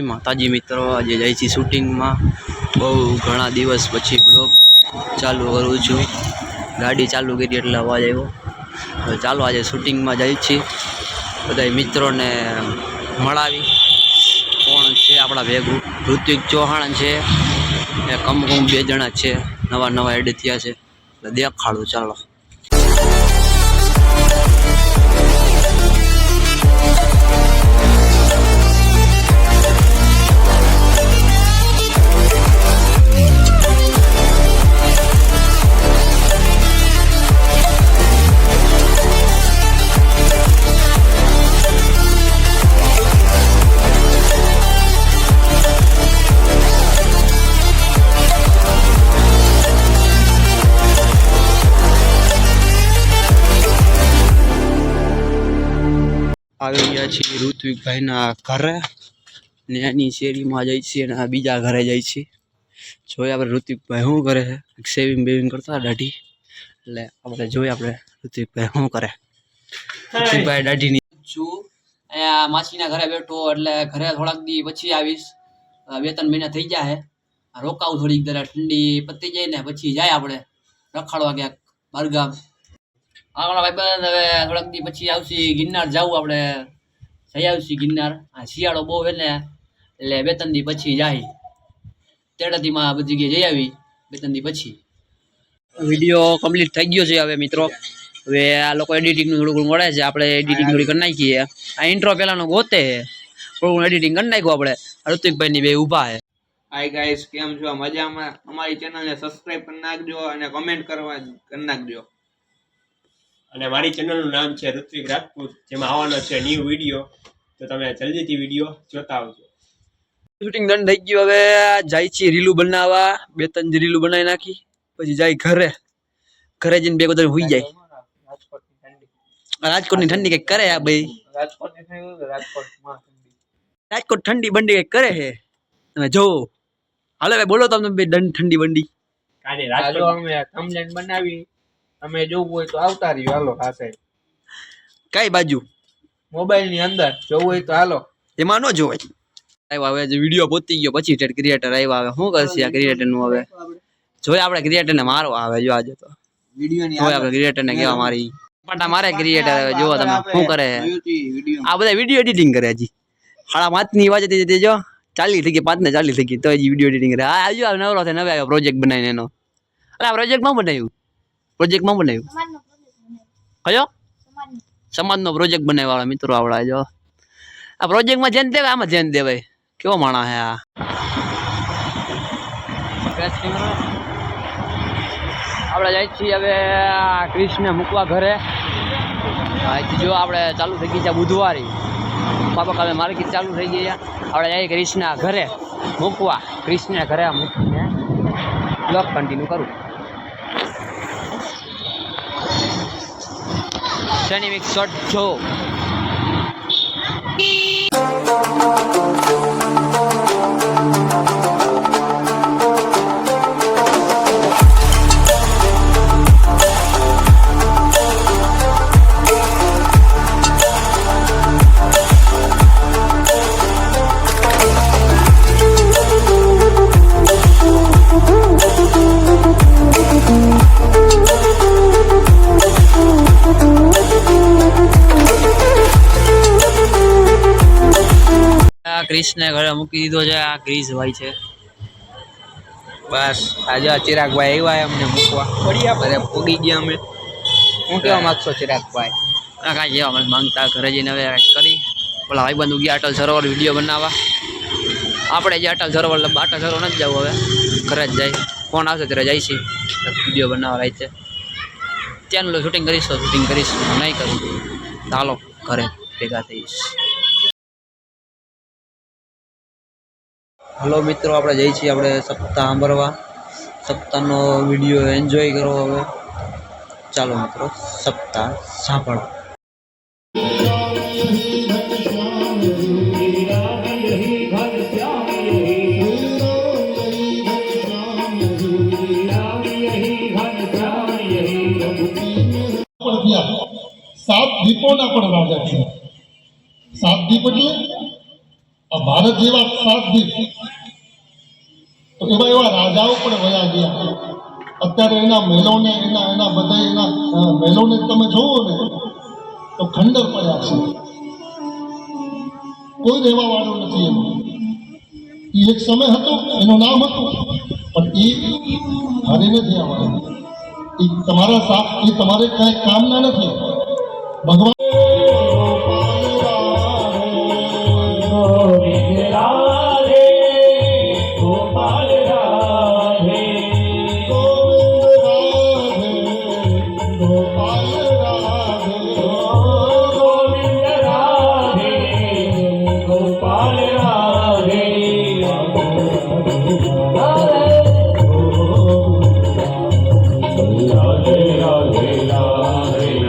માતાજી મિત્રો આજે જાય છે શૂટિંગમાં. બહુ ઘણા દિવસ પછી બ્લોગ ચાલુ કરું છું. ગાડી ચાલુ કરી એટલે અવાજ આવ્યો. ચાલો આજે શૂટિંગમાં જાય છીએ બધા મિત્રોને મળાવી. કોણ છે આપણા ભેગું? ઋત્વિક ચૌહાણ છે. એ કમકુમ બે જણા છે. નવા નવા એડ થયા છે. એટલે દેખાડું, ચાલો. આવી ગયા છીએ ઋત્વિકભાઈના ઘરે ને એની શેરીમાં જાય છીએ અને બીજા ઘરે જાય છીએ. જોઈએ આપણે ઋત્વિકભાઈ શું કરે છે. સેવિંગ બેવિંગ કરતા દાઢી. એટલે આપણે જોઈએ આપણે ઋત્વિકભાઈ શું કરે. ઋત્વિકભાઈ દાઢીની છું. અહીંયા માસીના ઘરે બેઠો એટલે ઘરે થોડાક દી પછી આવીશ. બે ત્રણ મહિના થઈ જાય રોકાવું થોડીક, જરા ઠંડી પતી જાય ને પછી જાય આપણે રખાડવા ક્યાંક બહારગામ આપણા ભાઈબંધ હવે થોડાક દી પછી આવશે ગિરનાર જવું આપણે. જઈ આવશે ગિરનાર. આ શિયાળો બહુ છે એટલે બે ત્રણ દી પછી જાય. તેડાતીમાં બધી જગ્યાએ જઈ આવી, બે ત્રણ દી પછી. વીડિયો કમ્પ્લીટ થઈ ગયો છે હવે, મિત્રો. હવે આ લોકો એડિટિંગનું થોડું ઘણું મળે છે, આપણે એડિટિંગ થોડી કરી નાખીએ. આ ઇન્ટ્રો પહેલાંનો ગોતે થોડું એડિટિંગ કરી નાખ્યું આપણે. ઋતિકભાઈની બે ઊભા છે. હાય ગાઈસ કેમ છો? મજામાં? અમારી ચેનલને સબસ્ક્રાઇબ કરી નાખજો અને કમેન્ટ કરવા કરી નાખજો. અને મારી ચેનલનું નામ છે ઋત્વિક રાજપૂત જેમાં આવવાનો છે ન્યૂ વીડિયો તો તમે જલ્દીથી વીડિયો જોતા આવજો. શૂટિંગ ડન થઈ ગયું. હવે જાય છે રીલું બનાવવા. બે ત્રણ રીલું બનાવી નાખી. પછી જાય ઘરે. ઘરે જઈને બે બધા હોઈ જાય. રાજકોટની ઠંડી કઈ કરે આ ભાઈ? રાજકોટ ઠંડી બંડી કંઈક કરે છે? તમે જોવો હાલો ભાઈ બોલો તમને બે દંડ ઠંડી બંડી. કાલે રાજકોટ અમે થંબલેન બનાવી. તમે જોવું હોય તો આવતા રહ્યો. હાલો હા સાહેબ. કઈ બાજુ? મોબાઈલની અંદર. જોવું હોય તો હાલો. એમાં ન જોવાય. આવ્યા હવે જે વીડિયો પોતી ગયો પછી ટેડ ક્રિએટર આવ્યા હવે શું કરશે આ ક્રિએટરનું હવે? જોઈએ આપણે ક્રિએટર ને મારવા આવે જો આજે તો. વીડિયો ની આપણે ક્રિએટર ને કેવા મારી. પાટા મારે ક્રિએટર હવે જોવો તમે શું કરે? આ બધા વીડિયો એડિટિંગ કરે હજી. સાડા પાંચની વાજે તે- જો. ચાલી થઈ ગઈ પાંચ ને ચાલી થઈ ગઈ. તો હજી વીડિયો એડિટિંગ કરે. આ આવજો નવરો થાય નવે આવ્યો પ્રોજેક્ટ બનાવીને એનો. અરે આ પ્રોજેક્ટમાં બનાવ્યું? પ્રોજેક્ટમાં બનાવ્યું? કયો? સમાજનો. પ્રોજેક્ટ બનાવ્યા મિત્રો આવડા જો. આ પ્રોજેક્ટમાં જેન દેવાય આમાં જેન દેવાય. કેવો માણસ હે આ? આપણે જાય છીએ હવે ક્રિશને મૂકવા ઘરે. જો આપણે ચાલુ થઈ ગઈ છે બુધવારી. બાબા કાલે માર્કેટ ચાલુ થઈ ગઈ આપણે જઈએ ક્રિશના ઘરે મૂકવા. ક્રિશને ઘરે મૂકીને બ્લોક કન્ટિન્યુ કરું. શનિ વીક શોર્ટ ક્રિશને ઘરે મૂકી દીધો છે આ ક્રિશ ભાઈ છે. બસ આજે આ ચિરાગભાઈ આવ્યા અમને મૂકવા. ઘરે પૂગી ગયા અમે. હું કેવા માગશો ચિરાગભાઈ? આ કાંઈ જેવા મને માંગતા ઘરે જઈને હવે કરી. પેલા ભાઈબંધ ગયા અટલ સરોવર વીડિયો બનાવવા. આપણે જે અટલ સરોવર એટલે અટલ સરોવર નથી જવું હવે. ઘરે જ જાય. ફોન આવશે ત્યારે જઈશી વીડિયો બનાવવા રાતે ત્યાંનું શૂટિંગ કરીશ તો શૂટિંગ કરીશ. નહીં કરું. ચાલો ઘરે ભેગા થઈશ. હલો મિત્રો, આપણે જઈએ છીએ આપણે સપ્તાહ સાંભળવા. સપ્તાહનો વીડિયો એન્જોય કરો હવે. ચાલો મિત્રો, સપ્તાહ સાંભળો સાત દીપોના પણ રાજા છે. સાત દીપ એટલે ભારત જેવા સાત એવા એવા રાજાઓ પણ વયા ગયા. અત્યારે એના મહેલોને, એના એના બધા એના મહેલોને તમે જોવો ને, તો ખંડર પડ્યા છે. કોઈ રહેવા વાળો નથી એમ. એ એક સમય હતો, એનું નામ હતું, પણ એ હારે નથી આવવાનું એ તમારા સાથ એ તમારે કાંઈ કામના નથી. ભગવાન Hare Hare